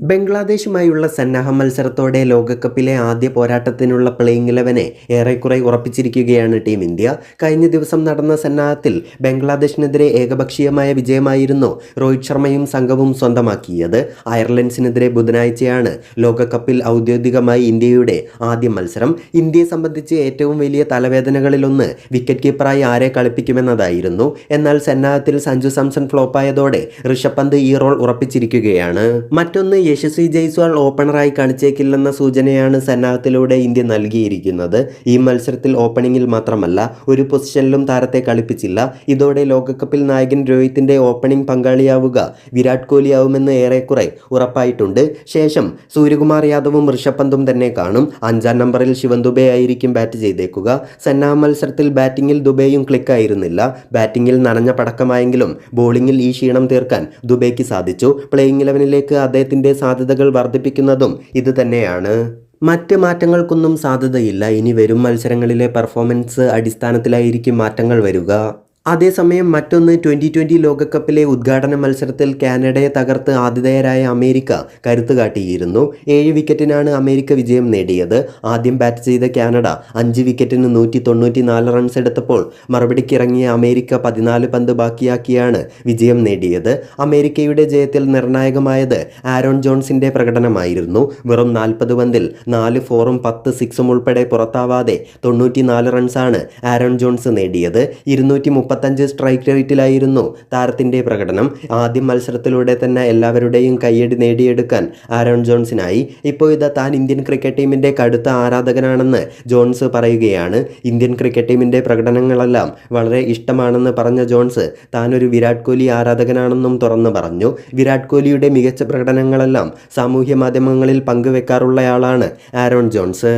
ബംഗ്ലാദേശുമായുള്ള സന്നാഹ മത്സരത്തോടെ ലോകകപ്പിലെ ആദ്യ പോരാട്ടത്തിനുള്ള പ്ലേയിങ് ഇലവനെ ഏറെക്കുറെ ഉറപ്പിച്ചിരിക്കുകയാണ് ടീം ഇന്ത്യ. കഴിഞ്ഞ ദിവസം നടന്ന സന്നാഹത്തിൽ ബംഗ്ലാദേശിനെതിരെ ഏകപക്ഷീയമായ വിജയമായിരുന്നു രോഹിത് ശർമ്മയും സംഘവും സ്വന്തമാക്കിയത്. അയർലൻഡ്സിനെതിരെ ബുധനാഴ്ചയാണ് ലോകകപ്പിൽ ഔദ്യോഗികമായി ഇന്ത്യയുടെ ആദ്യ മത്സരം. ഇന്ത്യയെ സംബന്ധിച്ച് ഏറ്റവും വലിയ തലവേദനകളിലൊന്ന് വിക്കറ്റ് കീപ്പറായി ആരെ കളിപ്പിക്കുമെന്നതായിരുന്നു. എന്നാൽ സന്നാഹത്തിൽ സഞ്ജു സാംസൺ ഫ്ലോപ്പായതോടെ ഋഷഭ് പന്ത് ഈ റോൾ ഉറപ്പിച്ചിരിക്കുകയാണ്. മറ്റൊന്ന് യശസ്വി ജയ്സ്വാൾ ഓപ്പണറായി കളിച്ചേക്കില്ലെന്ന സൂചനയാണ് സന്നാഹത്തിലൂടെ ഇന്ത്യ നൽകിയിരിക്കുന്നത്. ഈ മത്സരത്തിൽ ഓപ്പണിംഗിൽ മാത്രമല്ല ഒരു പൊസിഷനിലും താരത്തെ കളിപ്പിച്ചില്ല. ഇതോടെ ലോകകപ്പിൽ നായകൻ രോഹിത്തിന്റെ ഓപ്പണിംഗ് പങ്കാളിയാവുക വിരാട് കോഹ്ലി ആവുമെന്ന് ഏറെക്കുറെ ഉറപ്പായിട്ടുണ്ട്. ശേഷം സൂര്യകുമാർ യാദവും ഋഷഭ് പന്തും തന്നെ കാണും. അഞ്ചാം നമ്പറിൽ ശിവൻ ദുബെ ആയിരിക്കും ബാറ്റ് ചെയ്തേക്കുക. സന്നാഹ മത്സരത്തിൽ ബാറ്റിംഗിൽ ദുബെയും ക്ലിക്കായിരുന്നില്ല. ബാറ്റിംഗിൽ നനഞ്ഞ പടക്കമായെങ്കിലും ബോളിംഗിൽ ഈ ക്ഷീണം തീർക്കാൻ ദുബെയ്ക്ക് സാധിച്ചു. പ്ലേയിങ് ഇലവനിലേക്ക് അദ്ദേഹത്തിന്റെ സാധ്യതകൾ വർദ്ധിപ്പിക്കുന്നതും ഇത് തന്നെയാണ്. മറ്റ് മാറ്റങ്ങൾക്കൊന്നും സാധ്യതയില്ല. ഇനി വരും മത്സരങ്ങളിലെ പെർഫോമൻസ് അടിസ്ഥാനത്തിലായിരിക്കും മാറ്റങ്ങൾ വരിക. അതേസമയം മറ്റൊന്ന് ട്വന്റി ട്വന്റി ലോകകപ്പിലെ ഉദ്ഘാടന മത്സരത്തിൽ കാനഡയെ തകർത്ത് ആതിഥേയരായ അമേരിക്ക കരുത്ത് കാട്ടിയിരുന്നു. ഏഴ് വിക്കറ്റിനാണ് അമേരിക്ക വിജയം നേടിയത്. ആദ്യം ബാറ്റ് ചെയ്ത കാനഡ അഞ്ച് വിക്കറ്റിന് നൂറ്റി തൊണ്ണൂറ്റി നാല് റൺസ് എടുത്തപ്പോൾ മറുപടിക്ക് ഇറങ്ങിയ അമേരിക്ക പതിനാല് പന്ത് ബാക്കിയാക്കിയാണ് വിജയം നേടിയത്. അമേരിക്കയുടെ ജയത്തിൽ നിർണായകമായത് ആരോൺ ജോൺസിന്റെ പ്രകടനമായിരുന്നു. വെറും നാൽപ്പത് പന്തിൽ നാല് ഫോറും പത്ത് സിക്സും ഉൾപ്പെടെ പുറത്താവാതെ തൊണ്ണൂറ്റി നാല് റൺസാണ് ആരോൺ ജോൺസ് നേടിയത്. ഇരുന്നൂറ്റി മുപ്പത്തഞ്ച് സ്ട്രൈക്ക് റേറ്റിലായിരുന്നു താരത്തിന്റെ പ്രകടനം. ആദ്യ മത്സരത്തിലൂടെ തന്നെ എല്ലാവരുടെയും കയ്യടി നേടിയെടുക്കാൻ ആരോൺ ജോൺസിനായി. ഇപ്പോൾ ഇതാ താൻ ഇന്ത്യൻ ക്രിക്കറ്റ് ടീമിന്റെ കടുത്ത ആരാധകനാണെന്ന് ജോൺസ് പറയുകയാണ്. ഇന്ത്യൻ ക്രിക്കറ്റ് ടീമിന്റെ പ്രകടനങ്ങളെല്ലാം വളരെ ഇഷ്ടമാണെന്ന് പറഞ്ഞ ജോൺസ് താൻ ഒരു വിരാട് കോഹ്ലി ആരാധകനാണെന്നും തുറന്നു പറഞ്ഞു. വിരാട് കോഹ്ലിയുടെ മികച്ച പ്രകടനങ്ങളെല്ലാം സാമൂഹ്യ മാധ്യമങ്ങളിൽ പങ്കുവെക്കാറുള്ളയാളാണ് ആരോൺ ജോൺസ്.